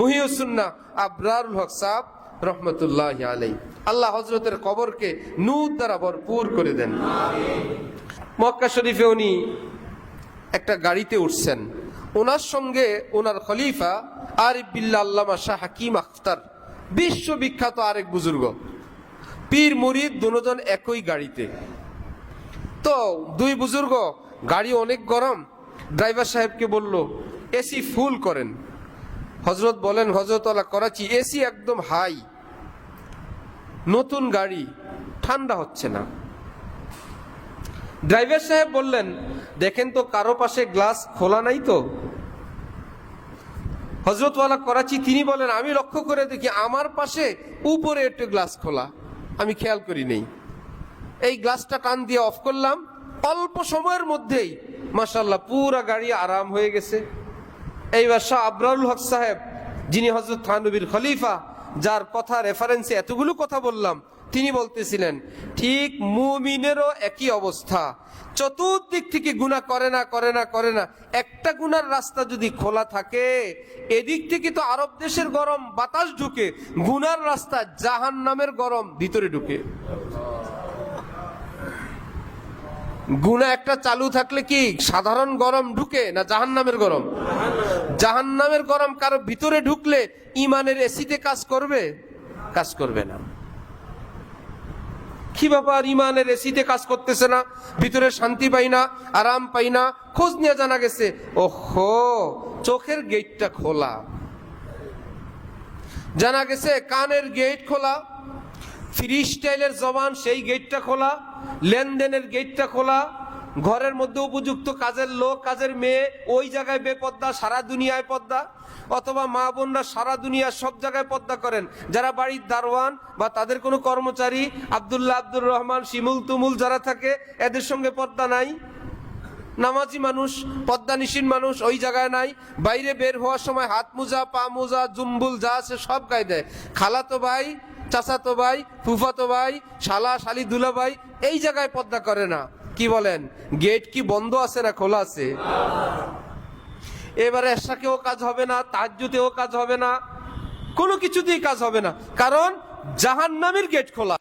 মুহিউসুন্না আবরারুল হক সাহ রহমতুল্লাহ আলাই আল্লাহ হজরতের কবরকে নূর দ্বারা ভরপুর করে দেন। মক্কা শরীফে উনি একটা গাড়িতে উঠছেন। ওনার সঙ্গে ওনার খলিফা আরিফ বিল্লা আল্লামা শাহ হাকিম আখতার, বিশ্ববিখ্যাত আরেক বুজুর্গ। পীর মুরিদ দুজন একই গাড়িতে। তো দুই বুজুর্গ, গাড়ি অনেক গরম। ড্রাইভার সাহেবকে বলল, এসি ফুল করেন। হজরত বলেন, হজরত করাচি, এসি একদম হাই। নতুন গাড়ি, ঠান্ডা হচ্ছে না। ড্রাইভার সাহেব বললেন, দেখেন তো, কারও পাশে গ্লাস খোলা নাই তো? হজরতওয়ালা করাচি, তিনি বলেন, আমি লক্ষ্য করে দেখি, আমার পাশে উপরে একটু গ্লাস খোলা। আমি খেয়াল করি নেই। এই গ্লাসটা টান দিয়ে অফ করলাম। অল্প সময়ের মধ্যেই মাসাল্লাহ পুরা গাড়ি আরাম হয়ে গেছে। এইবার শাহ আবরারুল হক সাহেব, যিনি হজরত থানবীর খলিফা, যার কথা রেফারেন্সে এতগুলো কথা বললাম, তিনি বলতেছিলেন, ঠিক মুমিনেরও একই অবস্থা। চতুর্দিক থেকে গুণা করে না করে না করে না। একটা গুনার রাস্তা যদি খোলা থাকে, এদিক থেকে তো আরব দেশের গরম বাতাস ঢুকে, গুনার রাস্তা জাহান নামের গরম ভিতরে ঢুকে। গুণা একটা চালু থাকলে কি সাধারণ গরম ঢুকে না জাহান নামের গরম? জাহান নামের গরম কারও ভিতরে ঢুকলে ইমানের এসিতে কাজ করবে? কাজ করবে না। কি ব্যাপার ইমানের এসিতে কাজ করতেছে না? ভিতরে শান্তি পাই না, আরাম পাই না, খোঁজ নিয়ে জানা গেছে, ওহো, চোখের গেটটা খোলা। জানা গেছে কানের গেট খোলা ফ্রি স্টাইলের জবান, সেই গেটটা খোলা, লেনদেনের গেটটা খোলা, ঘরের মধ্যে উপযুক্ত কাজের লোক, কাজের মেয়ে, ওই জায়গায় বেপদ্দা, সারা দুনিয়ায় পদ্মা অথবা মা বোনরা সারা দুনিয়া সব জায়গায় পদ্মা করেন। যারা বাড়ির দারোয়ান বা তাদের কোনো কর্মচারী, আব্দুল্লাহ আব্দুর রহমান, শিমুল তুমুল যারা থাকে, এদের সঙ্গে পদ্মা নাই। নামাজি মানুষ পদ্মানিসীন মানুষ, ওই জায়গায় নাই। বাইরে বের হওয়ার সময় হাত মোজা, পা মোজা, জুম্বুল যা আছে সব গায়ে দেয় খালাতো ভাই চাচাতো ভাই ফুফাতো ভাই, শালা, শালি দুলা ভাই, এই জায়গায় পদ্মা করে না। কি বলেন? গেট কি বন্ধ আছে না খোলা আছে? এবারে এসাকেও কাজ হবে না, তাজ্জুতেও কাজ হবে না, কোনো কিছুতেই কাজ হবে না। কারণ জাহান্নামের গেট খোলা।